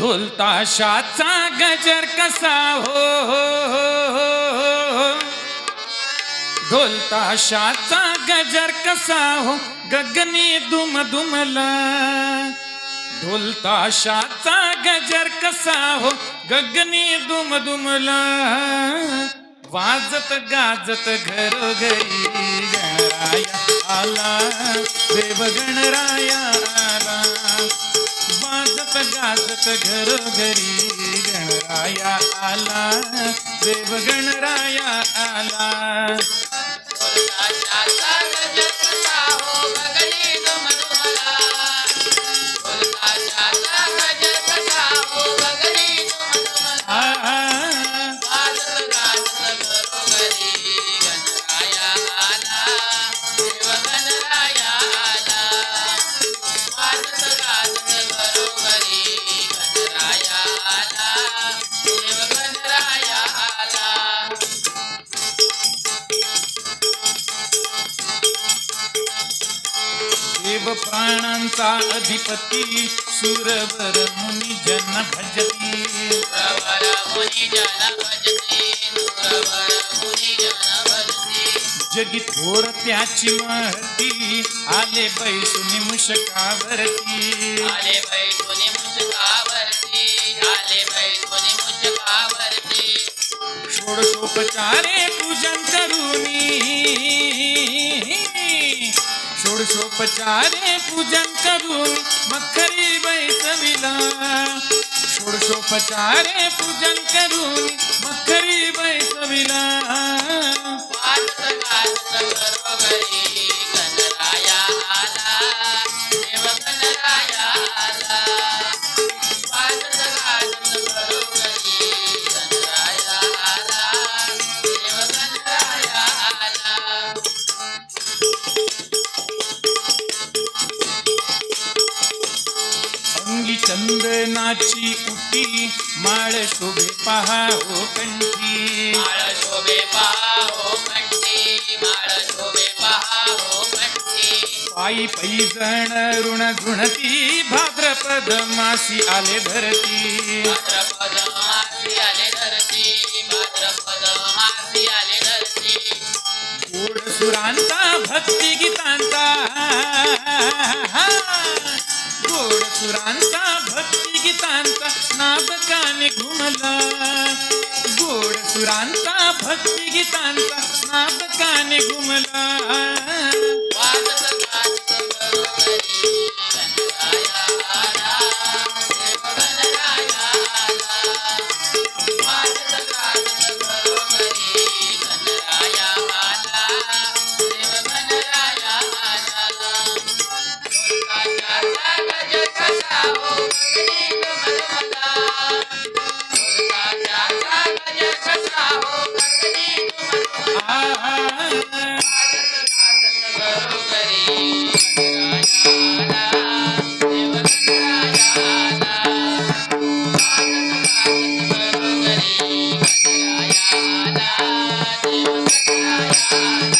ढोल ताशाचा गजर कसा हो? हो हो हो ढोल ताशाचा गजर कसा हो? गगनी दुम दुमला ढोल ताशाचा गजर कसा हो? गगनी दुम दुमला वाजत गाजत घरोघरी गणराया आला. देव गणराया आला. वाजत गाजत घरोघरी गणराया आला देव गणराया आला. देव प्राणांचा अधिपती सुरवर मुनी जन भजती. जगी थोर त्याची महती आले बैसुनी मुशकावरती आले बैठुनी मुसकावरती आले बैठुनी मुसकावरती षोडशोपचारे पूजन षोडशोपचारे पूजन करून मखरी बैसविला। षोडशोपचारे पूजन करून मखरी बैसविला। चंदनाची उटी माळ शोभे पहा हो कंठी. माळ शोभे पहा हो कंठी माळ शोभे पहा हो कंठी. पायी पैजण ऋण धुणती भाद्रपद मासी आले धरती. भाद्रपद मासी आले धरती भाद्रपद मासी आले धरती. गोड भक्ती गोड सुरांचा भक्ती गीतांचा नादकाने घुमला. गोड सुरांचा भक्ती गीतांचा नादकाने घुमला. Thank you.